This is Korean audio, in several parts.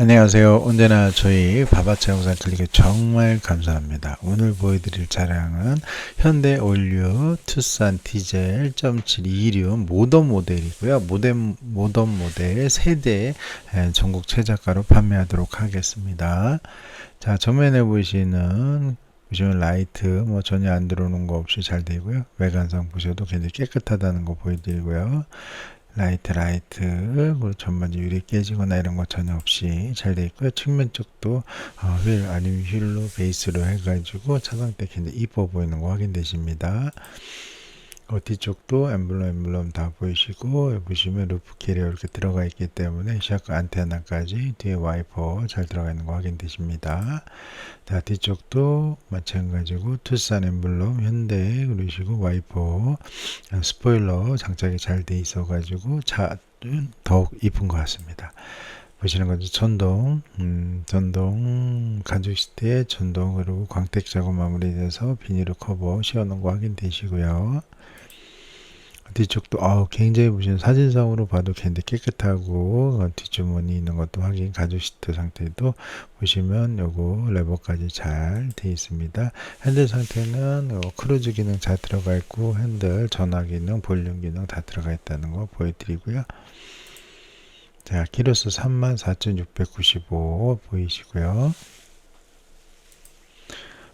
안녕하세요. 언제나 저희 바바차 영상 클릭에 정말 감사합니다. 오늘 보여드릴 차량은 현대 올류 투싼 디젤 1.726 모던 모델이고요. 모던, 모던 모델 세대 전국 최저가로 판매하도록 하겠습니다. 자, 정면에 보시는 보시면 라이트 뭐 전혀 안 들어오는 거 없이 잘 되고요. 외관상 보셔도 굉장히 깨끗하다는 거 보여드리고요. 라이트 라이트 그리고 전반지 유리 깨지거나 이런 거 전혀 없이 잘 되어 있고요 측면 쪽도 어, 휠 아니면 휠로 베이스로 해가지고 차상 때 굉장히 이뻐 보이는 거 확인되십니다 어, 뒤쪽도 엠블럼 엠블럼 다 보이시고 보시면 루프 캐리어 이렇게 들어가 있기 때문에 샤크 안테나까지 뒤에 와이퍼 잘 들어가 있는 거 확인되십니다. 자 뒤쪽도 마찬가지고 투싼 엠블럼 현대 그러시고 와이퍼. 아, 스포일러 장착이 잘 돼 있어 가지고 차 더욱 이쁜 것 같습니다 보시는 거죠 전동 음, 전동 시트에 전동 그리고 광택 작업 마무리돼서 비닐로 커버 씌워놓은 거 확인되시고요. 뒤쪽도 아 굉장히 보시면 사진상으로 봐도 굉장히 깨끗하고 어, 뒷주머니 있는 것도 확인 가죽 시트 상태도 보시면 요거 레버까지 잘 되어 있습니다. 핸들 상태는 어, 크루즈 기능 잘 들어가 있고 핸들 전화 기능 볼륨 기능 다 들어가 있다는 거 보여드리고요 자 키로수 34,695 보이시고요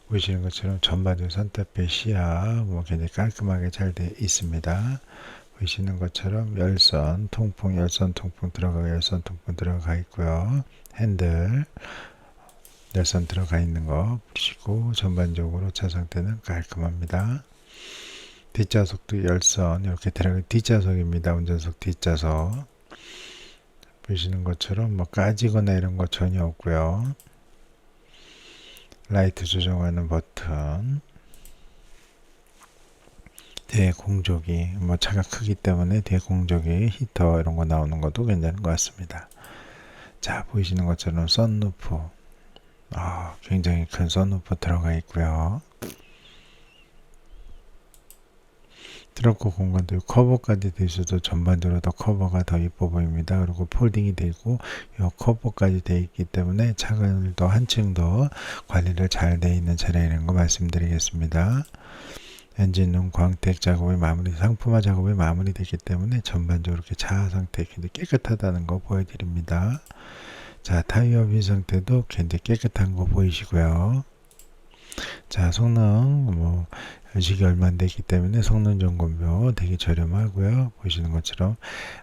보시는 것처럼 전반적으로 산타페 시야 뭐 굉장히 깔끔하게 잘 되어 있습니다. 보시는 것처럼 열선, 통풍, 열선, 통풍 들어가 열선, 통풍 들어가 있고요. 핸들, 열선 들어가 있는 거 보시고 전반적으로 차 상태는 깔끔합니다. 뒷좌석도 열선 이렇게 들어가 뒷좌석입니다. 운전석 뒷좌석 보시는 것처럼 뭐 까지거나 이런 거 전혀 없고요. 라이트 조정하는 버튼. 뒤에 공조기 뭐 차가 크기 때문에 뒤에 공조기 히터 이런 거 나오는 것도 괜찮은 것 같습니다. 자 보이시는 것처럼 썬루프. 아, 굉장히 큰 썬루프 들어가 있고요 트렁크 공간도 커버까지 돼 있어도 전반적으로 더 커버가 더 이뻐 보입니다. 그리고 폴딩이 되고 이 커버까지 돼 있기 때문에 차를 더 한층 더 관리를 잘 돼 있는 차량이라는 거 말씀드리겠습니다. 엔진룸 광택 작업이 마무리, 상품화 작업이 마무리되기 때문에 전반적으로 이렇게 차 상태 굉장히 깨끗하다는 거 보여드립니다. 자, 타이어 비 상태도 굉장히 깨끗한 거 보이시고요. 자, 성능, 뭐, 연식이 얼마 안 되기 때문에 성능 점검표 되게 저렴하고요. 보시는 것처럼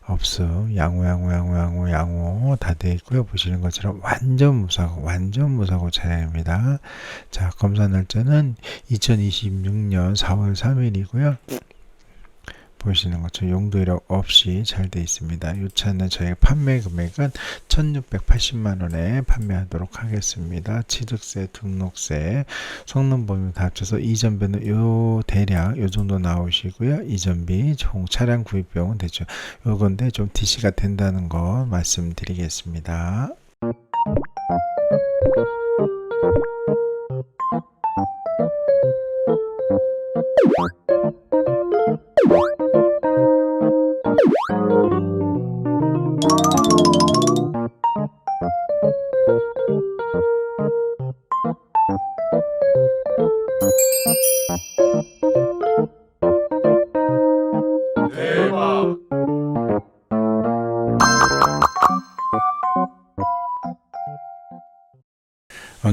없음, 양호, 양호, 양호, 양호, 양호 다 되어 있고요. 보시는 것처럼 완전 무사고, 완전 무사고 차량입니다. 자, 검사 날짜는 2026년 4월 3일이고요. 보시는 것처럼 용도 이력 없이 잘 되어 있습니다. 이 차는 저희 판매 금액은 1680만 원에 판매하도록 하겠습니다. 취득세, 등록세, 성능 범위 다 합쳐서 이전비는 요 대략 요 정도 나오시고요. 이전비, 총 차량 구입 비용은 대충 요건데 좀 DC가 된다는 거 말씀드리겠습니다.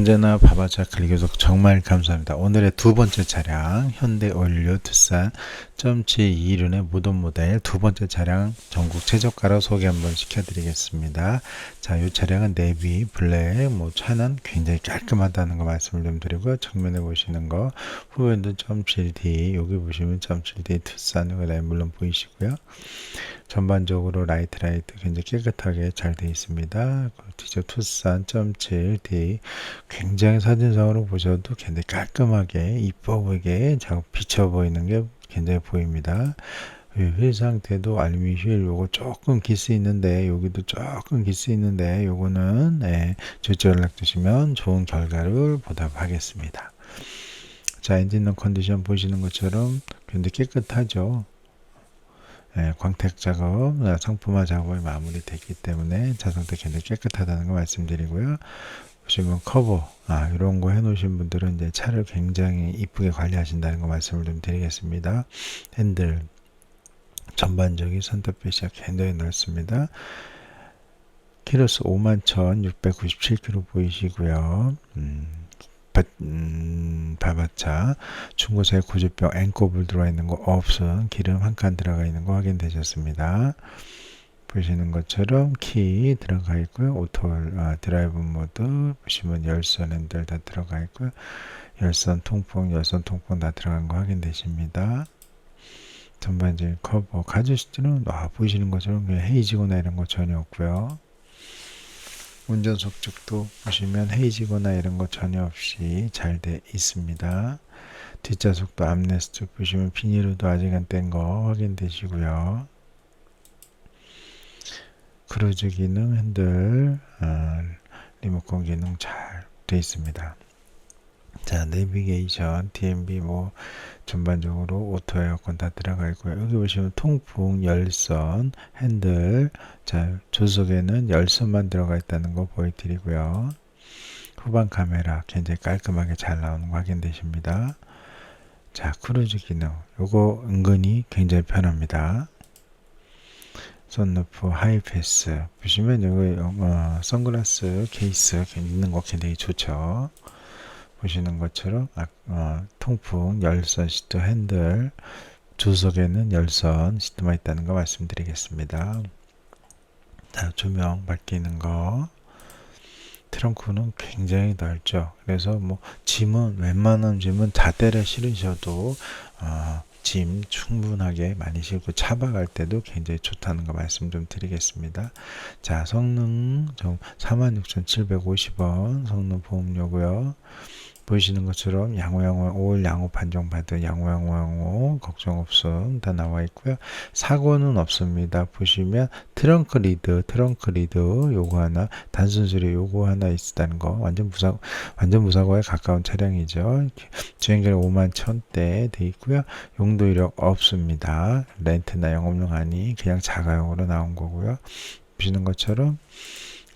언제나 바바차 클릭교석 정말 감사합니다. 오늘의 두 번째 차량 현대 올류 투싼 1.721의 무덤 모델 두 번째 차량 전국 최저가로 소개 한번 시켜드리겠습니다. 자, 이 차량은 네비 블랙 뭐 차는 굉장히 깔끔하다는 거 말씀을 좀 드리고요. 정면에 보시는 거 후면도 1.7D 여기 보시면 1.7D 투싼 이거 물론 보이시고요. 전반적으로 라이트 라이트 굉장히 깨끗하게 잘 되어 있습니다. 디저 투싼 1.7D 굉장히 사진상으로 보셔도 굉장히 깔끔하게 이뻐 보이게 작업 비쳐 보이는 게 굉장히 보입니다. 휠 상태도 알루미 휠 요거 조금 기스 있는데 여기도 조금 기스 있는데 요거는 네, 절제 연락 주시면 좋은 결과를 보답하겠습니다. 자 엔진룸 컨디션 보시는 것처럼 굉장히 깨끗하죠. 예, 광택 작업, 상품화 작업이 마무리됐기 때문에 자동차 굉장히 깨끗하다는 거 말씀드리고요. 보시면 커버, 아, 이런 거 해놓으신 분들은 이제 차를 굉장히 이쁘게 관리하신다는 거 말씀을 좀 드리겠습니다. 핸들, 전반적인 선택빛이 굉장히 넓습니다. 키로수 51,697km 보이시고요. 음, 바, 음, 바바차 중고차에 고주병 앵꼬불 들어와 있는 거 없음 기름 한 칸 들어가 있는 거 확인되셨습니다. 보시는 것처럼 키 들어가 있고요. 오토 아, 드라이브 모드 보시면 열선 핸들 다 들어가 있고요. 열선 통풍, 열선 통풍 다 들어간 거 확인되십니다. 전반적인 커버 가죽시트는 아, 보시는 것처럼 헤이지거나 이런 거 전혀 없고요. 운전석 쪽도 보시면 헤이지거나 이런 거 전혀 없이 잘 돼 있습니다. 뒷좌석도 암레스트 보시면 비닐로도 아직 안 뗀 거 확인되시고요. 크루즈 기능, 핸들, 어, 리모컨 기능 잘 돼 있습니다. 자, 내비게이션, DMB 뭐 전반적으로 오토 에어컨 다 들어가 있고요. 여기 보시면 통풍, 열선, 핸들, 자, 조석에는 열선만 들어가 있다는 거 보여드리고요. 후방 카메라 굉장히 깔끔하게 잘 나오는 거 확인되십니다. 자, 크루즈 기능. 요거 은근히 굉장히 편합니다. 선루프 하이패스. 보시면 여기 어, 선글라스 케이스 있는 거 굉장히 좋죠. 보시는 것처럼 아, 어, 통풍 열선 시트 핸들 조석에는 열선 시트만 있다는 거 말씀드리겠습니다. 자 조명 바뀌는 거. 트렁크는 굉장히 넓죠. 그래서 뭐 짐은 웬만한 짐은 다 때려 실으셔도 어, 짐 충분하게 많이 실고 차박할 때도 굉장히 좋다는 거 말씀 좀 드리겠습니다. 자, 성능 좀 46,750원 성능 보험료고요. 보시는 것처럼 양호양호 올 양호 판정 받은 양호양호 걱정 없음 다 나와 있고요. 사고는 없습니다. 보시면 트렁크 리드, 트렁크 리드 요거 하나 단순 수리 요거 하나 있다는 거 완전 무사 완전 무사고에 가까운 차량이죠. 주행거리 5만 1000대 돼 있고요. 용도 이력 없습니다. 렌트나 영업용 아니 그냥 자가용으로 나온 거고요. 보시는 것처럼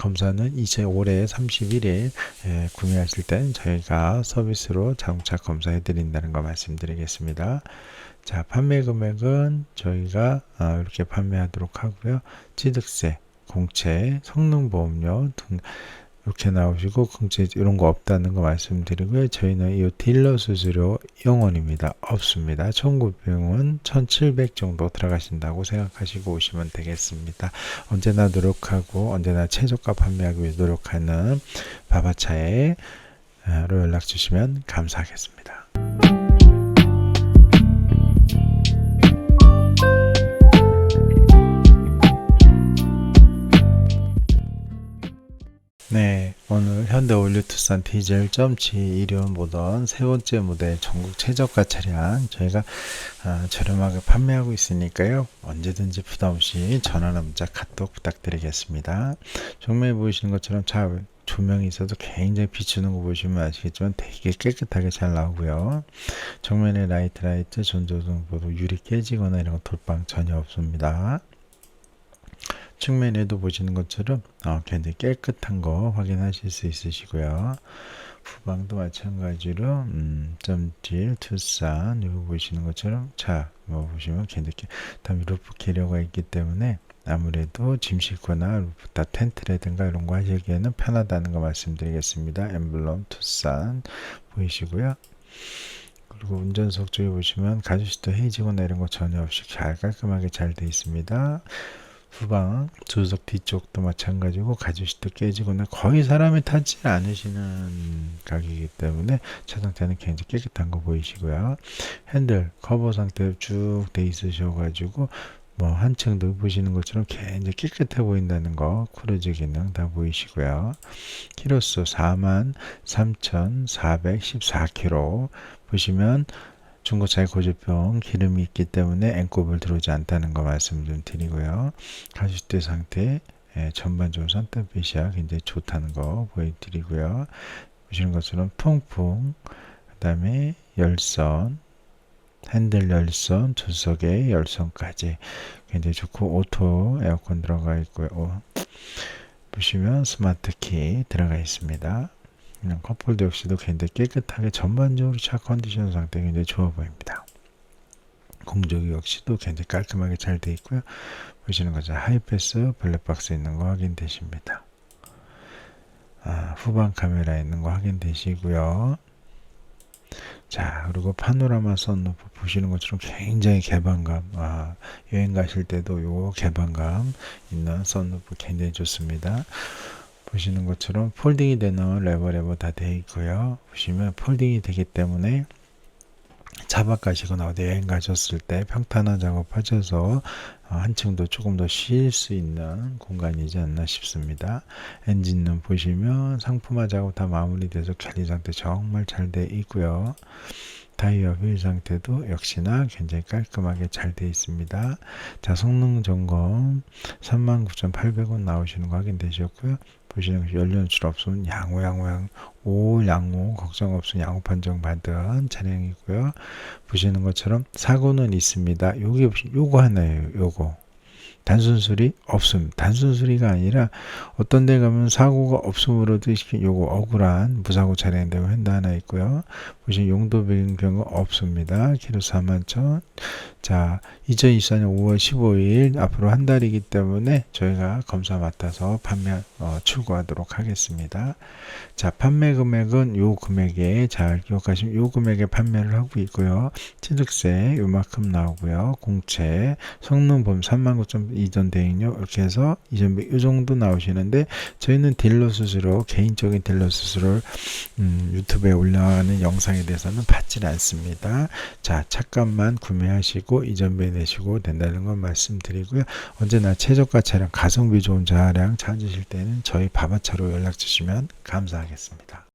검사는 이제 올해 31일 예, 구매하실 땐 저희가 서비스로 자동차 검사해 드린다는 거 말씀드리겠습니다. 자, 판매 금액은 저희가 어, 이렇게 판매하도록 하고요. 취득세, 공채, 성능보험료 등 이렇게 나오시고 긍제 이런 거 없다는 거 말씀드리고요. 저희는 이 딜러 수수료 0원입니다. 없습니다. 청구비용은 1,700 정도 들어가신다고 생각하시고 오시면 되겠습니다. 언제나 노력하고 언제나 최저가 판매하기 위해 노력하는 바바차에 로 연락 주시면 감사하겠습니다. 네, 오늘 현대 올류 투싼 디젤 점치 1륜 모던 세 번째 모델 전국 최저가 차량 저희가 아, 저렴하게 판매하고 있으니까요. 언제든지 부담 없이 전화나 문자 카톡 부탁드리겠습니다. 정면에 보이시는 것처럼 차 조명이 있어도 굉장히 비추는 거 보시면 아시겠지만 되게 깨끗하게 잘 나오고요. 정면에 라이트 라이트 전조등 보도 유리 깨지거나 이런 거 돌방 전혀 없습니다. 측면에도 보시는 것처럼 어, 굉장히 깨끗한 거 확인하실 수 있으시고요. 후방도 마찬가지로 음, 점질, 투싼 이거 보시는 것처럼 차뭐 보시면 굉장히 다음 루프 캐리어가 있기 때문에 아무래도 짐 싣거나 루프 다 텐트라든가 이런 거 하시기에는 편하다는 거 말씀드리겠습니다. 엠블럼, 투싼 보이시고요. 그리고 운전석 쪽에 보시면 가죽시트 헤이지거나 이런 거 전혀 없이 잘 깔끔하게 잘 되어 있습니다. 후방 조석 뒤쪽도 마찬가지고 가죽시트 깨지거나 거의 사람이 타지 않으시는 가격이기 때문에 차 상태는 굉장히 깨끗한 거 보이시고요. 핸들 커버 상태로 쭉돼 있으셔 가지고 뭐 한층도 보시는 것처럼 굉장히 깨끗해 보인다는 거 크루즈 기능 다 보이시고요. 키로수 4만 3,414km 보시면 중고차의 고질병 기름이 있기 때문에 앵꼬불 들어오지 않다는 거 말씀 좀 드리고요. 가죽대 상태 예, 전반적으로 선뜻빛이야 굉장히 좋다는 거 보여드리고요. 보시는 것처럼 통풍 그 다음에 열선 핸들 열선, 조석의 열선까지 굉장히 좋고 오토 에어컨 들어가 있고요. 어, 보시면 스마트 키 들어가 있습니다. 그냥 컵홀더 역시도 굉장히 깨끗하게 전반적으로 차 컨디션 상태 굉장히 좋아 보입니다. 공조기 역시도 굉장히 깔끔하게 잘 되어 있고요. 보시는 것처럼 하이패스 블랙박스 있는 거 확인되십니다. 아, 후방 카메라 있는 거 확인되시고요. 자, 그리고 파노라마 선루프 보시는 것처럼 굉장히 개방감, 아, 여행 가실 때도 요 개방감 있는 선루프 굉장히 좋습니다. 보시는 것처럼 폴딩이 되는 레버 레버 다 되어 있고요. 보시면 폴딩이 되기 때문에 차박 가시거나 어디 여행 가셨을 때 평탄화 작업하셔서 어, 한층 더 조금 더 쉴 수 있는 공간이지 않나 싶습니다. 엔진룸 보시면 상품화 작업 다 마무리돼서 관리 상태 정말 잘 돼 있고요. 타이어 휠 상태도 역시나 굉장히 깔끔하게 잘 되어 있습니다. 자, 성능 점검 39,800원 나오시는 거 확인되셨고요. 보시는 것 연료 노출 없으면 양호 양호 양, 오 양호 걱정 없으면 양호 판정 받은 차량이고요. 보시는 것처럼 사고는 있습니다. 요게 요거 하나예요. 요거 단순 수리 없음. 단순 수리가 아니라 어떤 데 가면 사고가 없음으로도 이렇게 요거 억울한 무사고 차량인데 핸드 하나 있고요. 보시면 용도 변경 없습니다. 키로 4만 천. 자, 2024년 5월 15일 앞으로 한 달이기 때문에 저희가 검사 맡아서 판매 어, 출고하도록 하겠습니다. 자, 판매 금액은 요 금액에 잘 기억하시면 요 금액에 판매를 하고 있고요. 취득세 요만큼 나오고요. 공채 성능 보면 39,000 이전 대행료 이렇게 해서 이전 요 정도 나오시는데 저희는 딜러 수수료 개인적인 딜러 수수료를 음, 유튜브에 올라가는 영상에 대해서는 받질 않습니다. 자, 차값만 구매하시고 이전배 내시고 된다는 건 말씀드리고요. 언제나 최저가 차량 가성비 좋은 차량 찾으실 때는 저희 바바차로 연락 주시면 감사하겠습니다.